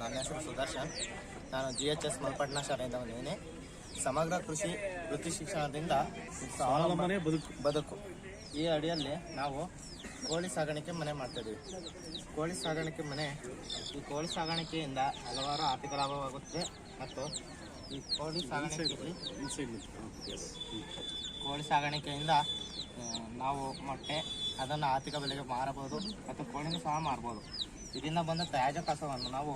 ನನ್ನ ಹೆಸರು ಸುದರ್ಶನ್. ನಾನು ಜಿ ಎಚ್ ಎಸ್ ಮಲ್ಪಟ್ನ ಶಾಲೆಯಿಂದ ಬಂದಿದ್ದೀನಿ. ಸಮಗ್ರ ಕೃಷಿ ವೃತ್ತಿ ಶಿಕ್ಷಣದಿಂದ ಸ್ವಾವಲಂಬನೆ ಬದುಕು. ಬದುಕು. ಈ ಅಡಿಯಲ್ಲಿ ನಾವು ಕೋಳಿ ಸಾಗಾಣಿಕೆ ಮನೆ ಮಾಡ್ತಿದ್ದೀವಿ ಕೋಳಿ ಸಾಗಾಣಿಕೆ ಮನೆ ಈ ಕೋಳಿ ಸಾಗಾಣಿಕೆಯಿಂದ ಹಲವಾರು ಆರ್ಥಿಕ ಲಾಭವಾಗುತ್ತೆ ಮತ್ತು ಈ ಕೋಳಿ ಸಾಗಾಣಿಕೆ ಕೋಳಿ ಸಾಗಾಣಿಕೆಯಿಂದ ನಾವು ಮೊಟ್ಟೆ ಅದನ್ನು ಆರ್ಥಿಕ ಬೆಲೆಗೆ ಮಾರಬಹುದು ಮತ್ತು ಕೋಳಿನೂ ಸಹ ಮಾರ್ಬೋದು. ಇದರಿಂದ ಬಂದ ತ್ಯಾಜ್ಯ ಕಸವನ್ನು ನಾವು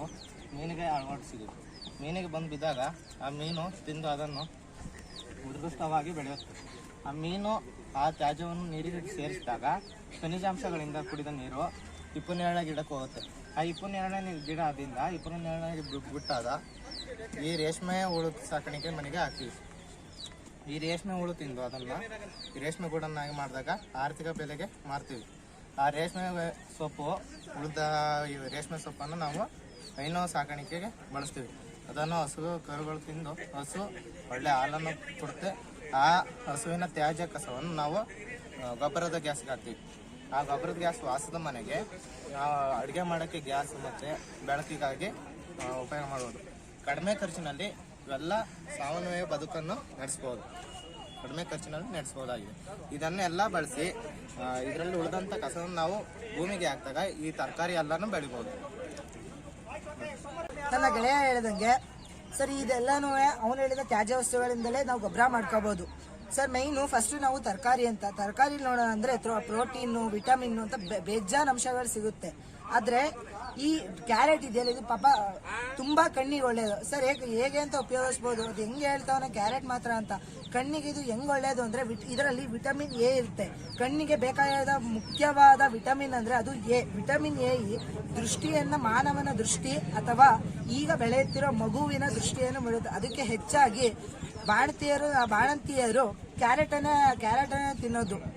ಮೀನಿಗೆ ಅಳವಡಿಸಿದ್ದೀವಿ ಮೀನಿಗೆ ಬಂದು ಬಿದ್ದಾಗ ಆ ಮೀನು ತಿಂದು ಅದನ್ನು ಉದೃಷ್ಟವಾಗಿ ಬೆಳೆಯುತ್ತೆ ಆ ಮೀನು ಆ ತ್ಯಾಜ್ಯವನ್ನು ನೀರಿಗೆ ಸೇರಿಸಿದಾಗ ಖನಿಜಾಂಶಗಳಿಂದ ಕೂಡಿದ ನೀರು ಇಪ್ಪನ್ನೇಳನೇ ಗಿಡಕ್ಕೆ ಹೋಗುತ್ತೆ. ಆ ಇಪ್ಪನ್ನೇರಳೆ ಗಿಡ ಆದಿಂದ ಇಪ್ಪನ್ನೇರಳೆ ಬಿಟ್ಟಾದ ಈ ರೇಷ್ಮೆ ಹುಳು ಸಾಕಾಣಿಕೆ ಮನೆಗೆ ಹಾಕ್ತೀವಿ. ಈ ರೇಷ್ಮೆ ಹುಳು ತಿಂದು ಅದನ್ನು ರೇಷ್ಮೆ ಗೂಡನ್ನಾಗಿ ಮಾಡಿದಾಗ ಆರ್ಥಿಕ ಬೆಲೆಗೆ ಮಾರ್ತೀವಿ. ಆ ರೇಷ್ಮೆ ಸೊಪ್ಪು, ಉಳಿದ ಈ ರೇಷ್ಮೆ ಸೊಪ್ಪನ್ನು ನಾವು ಹೈನು ಸಾಕಾಣಿಕೆಗೆ ಬಳಸ್ತೀವಿ. ಅದನ್ನು ಹಸು ಕರುಗಳು ತಿಂದು ಹಸು ಒಳ್ಳೆ ಹಾಲನ್ನು ಕೊಡುತ್ತೆ. ಆ ಹಸುವಿನ ತ್ಯಾಜ್ಯ ಕಸವನ್ನು ನಾವು ಗೊಬ್ಬರದ ಗ್ಯಾಸ್ಗೆ ಹಾಕ್ತೀವಿ. ಆ ಗೊಬ್ಬರದ ಗ್ಯಾಸ್ ವಾಸದ ಮನೆಗೆ ಅಡುಗೆ ಮಾಡೋಕ್ಕೆ ಗ್ಯಾಸ್ ಮತ್ತು ಬೆಳಕಿಗಾಗಿ ಉಪಯೋಗ ಮಾಡ್ಬೋದು. ಕಡಿಮೆ ಖರ್ಚಿನಲ್ಲಿ ಇವೆಲ್ಲ ಸಾವಯವ ಬದುಕನ್ನು ನಡೆಸ್ಬೋದು. ಕಡಿಮೆ ಖರ್ಚಿನಲ್ಲಿ ನಡೆಸ್ಬೋದಾಗಿದೆ. ಇದನ್ನೆಲ್ಲ ಬಳಸಿ ಇದರಲ್ಲಿ ಉಳಿದಂಥ ಕಸವನ್ನು ನಾವು ಭೂಮಿಗೆ ಹಾಕಿದಾಗ ಈ ತರಕಾರಿ ಎಲ್ಲನೂ ಬೆಳಿಬೋದು. ನನ್ನ ಗೆಳೆಯ ಹೇಳಿದಂಗೆ, ಸರ್, ಇದೆಲ್ಲನೂ ಅವನು ಹೇಳಿದ ತ್ಯಾಜ್ಯ ವಸ್ತುಗಳಿಂದಲೇ ನಾವು ಗೊಬ್ಬರ ಮಾಡ್ಕೋಬಹುದು ಸರ್ ಮೈನು ಫಸ್ಟ್ ನಾವು ತರಕಾರಿ ಅಂತ ತರಕಾರಿ ನೋಡೋಣ ಅಂದ್ರೆ ಪ್ರೋಟೀನು ವಿಟಮಿನ್ ಅಂತ ಬೇಜಾನ್ ಅಂಶಗಳು ಸಿಗುತ್ತೆ. ಆದ್ರೆ ಈ ಕ್ಯಾರೆಟ್ ಇದೆಯಲ್ಲ, ಇದು ಪಾಪ ತುಂಬಾ ಕಣ್ಣಿಗೆ ಒಳ್ಳೇದು. ಸರ್, ಹೇಗೆ ಹೇಗೆ ಅಂತ ಉಪಯೋಗಿಸ್ಬೋದು? ಅದು ಹೆಂಗೆ ಹೇಳ್ತಾವನ ಕ್ಯಾರೆಟ್ ಮಾತ್ರ ಅಂತ. ಕಣ್ಣಿಗೆ ಇದು ಹೆಂಗ್ ಒಳ್ಳೇದು ಅಂದ್ರೆ ಇದರಲ್ಲಿ ವಿಟಮಿನ್ ಎ ಇರುತ್ತೆ. ಕಣ್ಣಿಗೆ ಬೇಕಾದ ಮುಖ್ಯವಾದ ವಿಟಮಿನ್ ಅಂದ್ರೆ ಅದು ಎ. ವಿಟಮಿನ್ ಎ ದೃಷ್ಟಿಯನ್ನ, ಮಾನವನ ದೃಷ್ಟಿ ಅಥವಾ ಈಗ ಬೆಳೆಯುತ್ತಿರೋ ಮಗುವಿನ ದೃಷ್ಟಿಯನ್ನು ಮಾಡುತ್ತೆ ಅದಕ್ಕೆ ಹೆಚ್ಚಾಗಿ ಬಾಣತಿಯರು, ಬಾಣಂತಿಯರು ಕ್ಯಾರೆಟ್ ಅನ್ನ ಕ್ಯಾರೆಟ್ ಅನ್ನ ತಿನ್ನೋದು.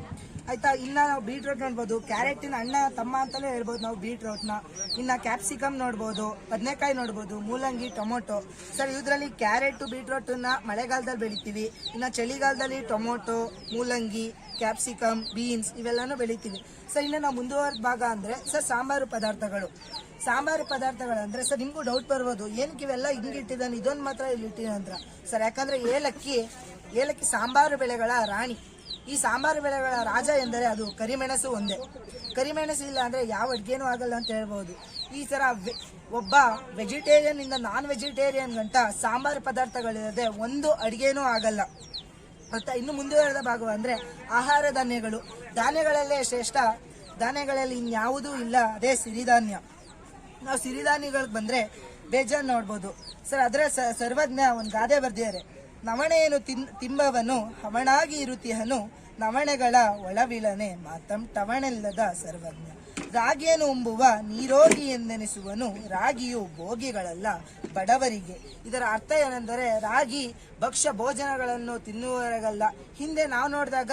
ಆಯ್ತಾ? ಇನ್ನ ನಾವು ಬೀಟ್ರೋಟ್ ನೋಡ್ಬೋದು. ಕ್ಯಾರೆಟಿನ ಅಣ್ಣ, ತಮ್ಮ ಅಂತಲೇ ಹೇಳ್ಬೋದು ನಾವು ಬೀಟ್ರೋಟ್ನ. ಇನ್ನ ಕ್ಯಾಪ್ಸಿಕಮ್ ನೋಡ್ಬೋದು, ಬದನೆಕಾಯಿ ನೋಡ್ಬೋದು, ಮೂಲಂಗಿ, ಟೊಮೊಟೊ. ಸರ್, ಇದರಲ್ಲಿ ಕ್ಯಾರೆಟ್, ಬೀಟ್ರೋಟನ್ನ ಮಳೆಗಾಲದಲ್ಲಿ ಬೆಳಿತೀವಿ. ಇನ್ನ ಚಳಿಗಾಲದಲ್ಲಿ ಟೊಮೊಟೊ, ಮೂಲಂಗಿ ಕ್ಯಾಪ್ಸಿಕಮ್ ಬೀನ್ಸ್ ಇವೆಲ್ಲನೂ ಬೆಳಿತೀವಿ. ಸರ್, ಇನ್ನು ನಾವು ಮುಂದುವರೆದ ಭಾಗ ಅಂದ್ರೆ, ಸರ್, ಸಾಂಬಾರು ಪದಾರ್ಥಗಳು. ಸಾಂಬಾರು ಪದಾರ್ಥಗಳಂದ್ರೆ, ಸರ್, ನಿಮ್ಗೂ ಡೌಟ್ ಬರ್ಬೋದು. ಏನಕ್ಕೆ ಇವೆಲ್ಲ ಹಿಂಗೆ ಇಟ್ಟಿದ್ದಾನೆ ಇದೊಂದು ಮಾತ್ರ ಇಲ್ಲಿ ಇಟ್ಟಿದ್ದಾನೆ ಅಂತ ಸರ್, ಯಾಕಂದ್ರೆ ಏಲಕ್ಕಿ ಏಲಕ್ಕಿ ಸಾಂಬಾರು ಬೆಳೆಗಳ ರಾಣಿ. ಈ ಸಾಂಬಾರು ಬೆಳೆಗಳ ರಾಜ ಎಂದರೆ ಅದು ಕರಿಮೆಣಸು ಒಂದೇ. ಕರಿಮೆಣಸು ಇಲ್ಲ ಅಂದರೆ ಯಾವ ಅಡುಗೆನೂ ಆಗಲ್ಲ ಅಂತ ಹೇಳ್ಬೋದು. ಈ ಥರ ಒಬ್ಬ ವೆಜಿಟೇರಿಯನ್ ಇಂದ ನಾನ್ ವೆಜಿಟೇರಿಯನ್ ಗಂಟ ಸಾಂಬಾರು ಪದಾರ್ಥಗಳಿರದೆ ಒಂದು ಅಡುಗೆನೂ ಆಗಲ್ಲ. ಮತ್ತು ಇನ್ನು ಮುಂದುವರೆದ ಭಾಗ ಅಂದರೆ ಆಹಾರ ಧಾನ್ಯಗಳು. ಧಾನ್ಯಗಳಲ್ಲೇ ಶ್ರೇಷ್ಠ. ಧಾನ್ಯಗಳಲ್ಲಿ ಇನ್ಯಾವುದೂ ಇಲ್ಲ, ಅದೇ ಸಿರಿಧಾನ್ಯ. ನಾವು ಸಿರಿಧಾನ್ಯಗಳಿಗೆ ಬಂದರೆ ಬೇಜಾನ್ ನೋಡ್ಬೋದು. ಸರ್, ಅದರ ಸರ್ವಜ್ಞ ಒಂದು ಗಾದೆ ಬರ್ದಿದ್ದಾರೆ. ನವಣೆಯನ್ನು ತಿನ್, ತಿಂಬವನು, ಹವಣಾಗಿ ಇರುತ್ತಿಹನು, ನವಣೆಗಳ ಒಳವಿಳನೆ. ಮಾತಂ ಟವಣೆಲ್ಲದ ಸರ್ವಜ್ಞ. ರಾಗಿಯನ್ನು ಉಂಬುವ ನೀರೋಗಿ ಎಂದೆನಿಸುವನು, ರಾಗಿಯು ಭೋಗಿಗಳಲ್ಲ, ಬಡವರಿಗೆ. ಇದರ ಅರ್ಥ ಏನೆಂದರೆ, ರಾಗಿ ಭಕ್ಷ್ಯ ಭೋಜನಗಳನ್ನು ತಿನ್ನುವವರೆಗಲ್ಲ. ಹಿಂದೆ ನಾವು ನೋಡಿದಾಗ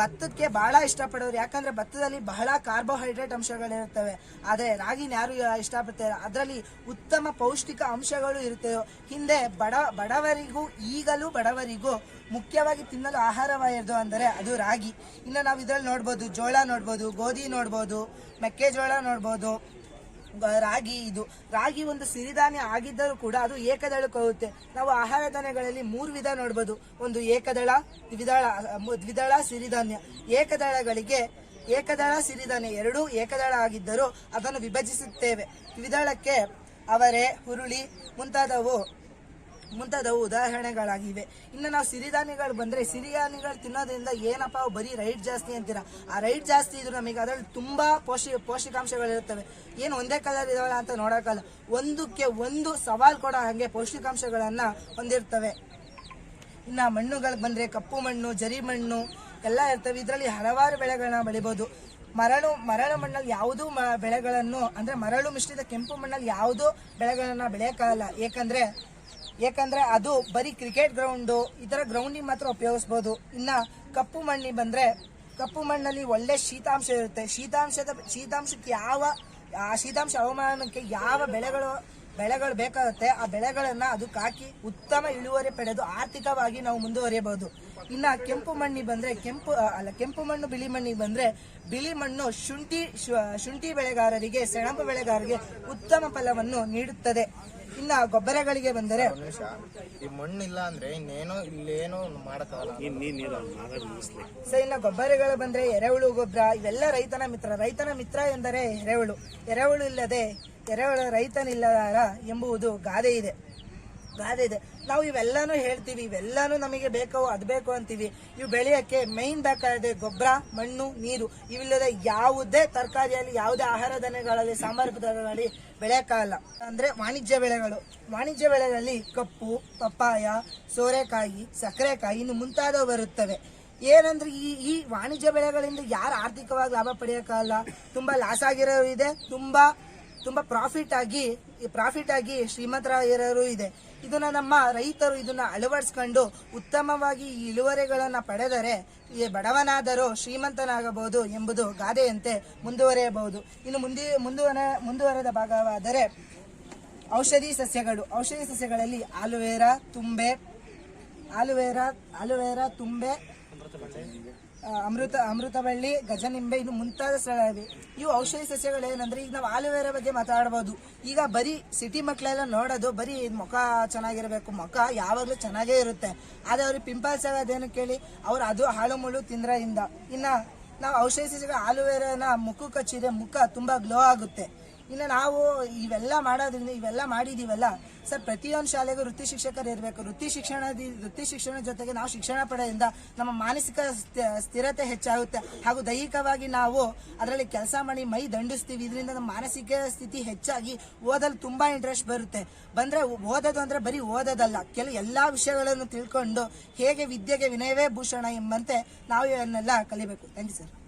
ಭತ್ತಕ್ಕೆ ಬಹಳ ಇಷ್ಟಪಡೋರು. ಯಾಕಂದ್ರೆ ಭತ್ತದಲ್ಲಿ ಬಹಳ ಕಾರ್ಬೋಹೈಡ್ರೇಟ್ ಅಂಶಗಳಿರುತ್ತವೆ. ಆದರೆ ರಾಗಿನ ಯಾರು ಇಷ್ಟಪಡ್ತಾರೆ? ಅದರಲ್ಲಿ ಉತ್ತಮ ಪೌಷ್ಟಿಕ ಅಂಶಗಳು ಇರುತ್ತವೆ ಹಿಂದೆ ಬಡ, ಬಡವರಿಗೂ, ಈಗಲೂ ಬಡವರಿಗೂ ಮುಖ್ಯವಾಗಿ ತಿನ್ನಲು ಆಹಾರವಾಗಿರೋದು ಅಂದರೆ ಅದು ರಾಗಿ. ಇನ್ನು ನಾವು ಇದರಲ್ಲಿ ನೋಡ್ಬೋದು, ಜೋಳ ನೋಡ್ಬೋದು, ಗೋಧಿ ನೋಡ್ಬೋದು, ಮೆಕ್ಕೆಜೋಳ ನೋಡ್ಬೋದು ರಾಗಿ ಇದು. ರಾಗಿ ಒಂದು ಸಿರಿಧಾನ್ಯ ಆಗಿದ್ದರೂ ಕೂಡ ಅದು ಏಕದಳಕ್ಕೆ ಹೋಗುತ್ತೆ ನಾವು ಆಹಾರ ಧಾನ್ಯಗಳಲ್ಲಿ ಮೂರು ವಿಧ ನೋಡ್ಬೋದು. ಒಂದು ಏಕದಳ, ದ್ವಿದಳ ದ್ವಿದಳ ಸಿರಿಧಾನ್ಯ. ಏಕದಳಗಳಿಗೆ ಏಕದಳ ಸಿರಿಧಾನ್ಯ ಎರಡೂ ಏಕದಳ ಆಗಿದ್ದರೂ ಅದನ್ನು ವಿಭಜಿಸುತ್ತೇವೆ. ದ್ವಿದಳಕ್ಕೆ ಅವರೆ, ಹುರುಳಿ ಮುಂತಾದವು ಮುಂತಾದವು ಉದಾಹರಣೆಗಳಾಗಿವೆ. ಇನ್ನು ನಾವು ಸಿರಿಧಾನ್ಯಗಳು ಬಂದರೆ ಸಿರಿಧಾನ್ಯಗಳು ತಿನ್ನೋದ್ರಿಂದ ಏನಪ್ಪ ಬರೀ ರೈಟ್ ಜಾಸ್ತಿ ಅಂತೀರ? ಆ ರೈಟ್ ಜಾಸ್ತಿ ಇದ್ರು ನಮಗೆ ಅದರಲ್ಲಿ ತುಂಬ ಪೋಷಿ ಪೌಷ್ಟಿಕಾಂಶಗಳಿರುತ್ತವೆ ಏನು ಒಂದೇ ಕಲರ್ ಇದಾವಲ್ಲ ಅಂತ ನೋಡೋಕ್ಕಲ್ಲ ಒಂದಕ್ಕೆ ಒಂದು ಸವಾಲು ಕೊಡೋ ಹಾಗೆ ಪೌಷ್ಟಿಕಾಂಶಗಳನ್ನು ಹೊಂದಿರ್ತವೆ. ಇನ್ನು ಮಣ್ಣುಗಳಿಗೆ ಬಂದರೆ ಕಪ್ಪು ಮಣ್ಣು, ಜರಿ ಮಣ್ಣು ಎಲ್ಲ ಇರ್ತವೆ. ಇದರಲ್ಲಿ ಹಲವಾರು ಬೆಳೆಗಳನ್ನ ಬೆಳಿಬೋದು. ಮರಳು ಮರಳು ಮಣ್ಣಲ್ಲಿ ಯಾವುದೂ ಬೆಳೆಗಳನ್ನು ಅಂದರೆ ಮರಳು ಮಿಶ್ರಿತ ಕೆಂಪು ಮಣ್ಣಲ್ಲಿ ಯಾವುದೂ ಬೆಳೆಗಳನ್ನು ಬೆಳೆಯೋಕ್ಕಾಗಲ್ಲ. ಏಕಂದ್ರೆ ಏಕಂದ್ರೆ ಅದು ಬರೀ ಕ್ರಿಕೆಟ್ ಗ್ರೌಂಡು ಈ ತರ ಗ್ರೌಂಡಿಗೆ ಮಾತ್ರ ಉಪಯೋಗಿಸ್ಬೋದು. ಇನ್ನ ಕಪ್ಪು ಮಣ್ಣಿ ಬಂದ್ರೆ, ಕಪ್ಪು ಮಣ್ಣಲ್ಲಿ ಒಳ್ಳೆ ಶೀತಾಂಶ ಇರುತ್ತೆ. ಶೀತಾಂಶದ, ಶೀತಾಂಶಕ್ಕೆ ಯಾವ, ಆ ಶೀತಾಂಶ ಹವಾಮಾನಕ್ಕೆ ಯಾವ ಬೆಳೆಗಳು ಬೆಳೆಗಳು ಬೇಕಾಗುತ್ತೆ, ಆ ಬೆಳೆಗಳನ್ನ ಅದಕ್ಕೆ ಹಾಕಿ ಉತ್ತಮ ಇಳುವರಿ ಪಡೆದು ಆರ್ಥಿಕವಾಗಿ ನಾವು ಮುಂದುವರಿಯಬಹುದು. ಇನ್ನ ಕೆಂಪು ಮಣ್ಣಿಗೆ ಬಂದ್ರೆ, ಕೆಂಪು ಅಲ್ಲ, ಕೆಂಪು ಮಣ್ಣು, ಬಿಳಿ ಮಣ್ಣಿಗೆ ಬಂದ್ರೆ, ಬಿಳಿ ಮಣ್ಣು ಶುಂಠಿ ಶುಂಠಿ ಬೆಳೆಗಾರರಿಗೆ, ಸೆಣಬು ಬೆಳೆಗಾರರಿಗೆ ಉತ್ತಮ ಫಲವನ್ನು ನೀಡುತ್ತದೆ. ಇನ್ನ ಗೊಬ್ಬರಗಳಿಗೆ ಬಂದರೆ? ಈ ಈ ಮಣ್ಣಿಲ್ಲ ಅಂದ್ರೆ ಇನ್ನೇನೋ ಇಲ್ಲೇನೋ ಮಾಡಕ್ಕಾಗಲ್ಲ. ಸರ್ ಇನ್ನು ಗೊಬ್ಬರಗಳು ಬಂದ್ರೆ ಎರೆಹುಳು ಗೊಬ್ಬರ ಇವೆಲ್ಲ ರೈತನ ಮಿತ್ರ. ರೈತನ ಮಿತ್ರ ಎಂದರೆ ಎರೆಹುಳು. ಎರೆಹುಳು ಇಲ್ಲದೆ ಎರೆಹುಳು ರೈತನಿಲ್ಲದಾರ ಎಂಬುದು ಗಾದೆ ಇದೆ. ಗಾದೆ ಇದೆ. ನಾವು ಇವೆಲ್ಲಾನು ಹೇಳ್ತೀವಿ, ಇವೆಲ್ಲಾನು ನಮಗೆ ಬೇಕೋ ಅದು ಬೇಕು ಅಂತೀವಿ. ಇವು ಬೆಳೆಯಕ್ಕೆ ಮೈನ್ ಬೇಕಾಗಿದೆ ಗೊಬ್ಬರ, ಮಣ್ಣು, ನೀರು. ಇವಿಲ್ಲದೆ ಯಾವುದೇ ತರಕಾರಿಯಲ್ಲಿ, ಯಾವುದೇ ಆಹಾರ ಧಾನ್ಯಗಳಲ್ಲಿ, ಸಾಂಬಾರು ಪದಾರ್ಥಗಳಲ್ಲಿ ಬೆಳೆಯಕ್ಕಾಗಲ್ಲ ಅಂದ್ರೆ ವಾಣಿಜ್ಯ ಬೆಳೆಗಳು. ವಾಣಿಜ್ಯ ಬೆಳೆಗಳಲ್ಲಿ ಕಪ್ಪು, ಪಪ್ಪಾಯ, ಸೋರೆಕಾಯಿ, ಸಕ್ಕರೆಕಾಯಿ ಇನ್ನು ಮುಂತಾದವು ಬರುತ್ತವೆ. ಏನಂದ್ರೆ ಈ ಈ ವಾಣಿಜ್ಯ ಬೆಳೆಗಳಿಂದ ಯಾರು ಆರ್ಥಿಕವಾಗಿ ಲಾಭ ಪಡೆಯೋಕ್ಕಾಗಲ್ಲ ತುಂಬಾ ಲಾಸ್ ಆಗಿರೋ ಇದೆ. ತುಂಬಾ ತುಂಬಾ ಪ್ರಾಫಿಟ್ ಆಗಿ ಪ್ರಾಫಿಟ್ ಆಗಿ ಶ್ರೀಮಂತರಾಗಿರೋರು ಇದೆ. ಇದನ್ನ ನಮ್ಮ ರೈತರು ಇದನ್ನ ಅಳವಡಿಸ್ಕೊಂಡು ಉತ್ತಮವಾಗಿ ಈ ಇಳುವರಿಗಳನ್ನ ಪಡೆದರೆ ಬಡವನಾದರೂ ಶ್ರೀಮಂತನಾಗಬಹುದು ಎಂಬುದು ಗಾದೆಯಂತೆ ಮುಂದುವರಿಯಬಹುದು. ಇನ್ನು ಮುಂದೆ, ಮುಂದುವರ, ಮುಂದುವರೆದ ಭಾಗವಾದರೆ ಔಷಧಿ ಸಸ್ಯಗಳು. ಔಷಧಿ ಸಸ್ಯಗಳಲ್ಲಿ ಆಲುವೇರಾ, ತುಂಬೆ, ಆಲುವೇರಾ ಆಲುವೇರಾ, ತುಂಬೆ ಅಮೃತ ಅಮೃತಬಳ್ಳಿ ಗಜನಿಂಬೆ, ಇನ್ನು ಮುಂತಾದ ಸ್ಥಳಗಳಿವೆ ಇವು. ಔಷಧಿ ಸಸ್ಯಗಳು ಏನಂದ್ರೆ ಈಗ ನಾವು ಆಲೋವೆರಾ ಬಗ್ಗೆ ಮಾತಾಡ್ಬೋದು. ಈಗ ಬರೀ ಸಿಟಿ ಮಕ್ಕಳೆಲ್ಲ ನೋಡೋದು ಬರೀ ಮುಖ ಚೆನ್ನಾಗಿರಬೇಕು. ಮುಖ ಯಾವಾಗಲೂ ಚೆನ್ನಾಗೇ ಇರುತ್ತೆ. ಆದರೆ ಅವ್ರಿಗೆ ಪಿಂಪಲ್ಸ್ ಆಗೋದೇನು ಕೇಳಿ, ಅವ್ರು ಅದು ಹಾಳು ಮುಳು ತಿಂದ್ರಿಂದ ಇನ್ನ ನಾವು ಔಷಧಿ ಸಸ್ಯಗಳ ಆಲೋವೆರಾನ ಮುಖಕ್ಕೆ ಹಚ್ಚಿದ್ರೆ ಮುಖ ತುಂಬಾ ಗ್ಲೋ ಆಗುತ್ತೆ. ಇನ್ನು ನಾವು ಇವೆಲ್ಲ ಮಾಡೋದ್ರಿಂದ, ಇವೆಲ್ಲ ಮಾಡಿದೀವಲ್ಲ, ಸರ್, ಪ್ರತಿಯೊಂದು ಶಾಲೆಗೂ ವೃತ್ತಿ ಶಿಕ್ಷಕರು ಇರಬೇಕು. ವೃತ್ತಿ ಶಿಕ್ಷಣ ವೃತ್ತಿ ಶಿಕ್ಷಣ ಜೊತೆಗೆ ನಾವು ಶಿಕ್ಷಣ ಪಡೆಯಿಂದ ನಮ್ಮ ಮಾನಸಿಕ ಸ್ಥಿ- ಸ್ಥಿರತೆ ಹೆಚ್ಚಾಗುತ್ತೆ. ಹಾಗೂ ದೈಹಿಕವಾಗಿ ನಾವು ಅದರಲ್ಲಿ ಕೆಲಸ ಮಾಡಿ ಮೈ ದಂಡಿಸ್ತೀವಿ. ಇದರಿಂದ ನಮ್ಮ ಮಾನಸಿಕ ಸ್ಥಿತಿ ಹೆಚ್ಚಾಗಿ ಓದಲು ತುಂಬಾ ಇಂಟ್ರೆಸ್ಟ್ ಬರುತ್ತೆ. ಬಂದ್ರೆ ಓದೋದು ಅಂದರೆ ಬರೀ ಓದೋದಲ್ಲ. ಕೆಲ ಎಲ್ಲ ವಿಷಯಗಳನ್ನು ತಿಳ್ಕೊಂಡು ಹೇಗೆ ವಿದ್ಯೆಗೆ ವಿನಯವೇ ಭೂಷಣ ಎಂಬಂತೆ ನಾವು ಇವನ್ನೆಲ್ಲ ಕಲಿಬೇಕು. Thank you sir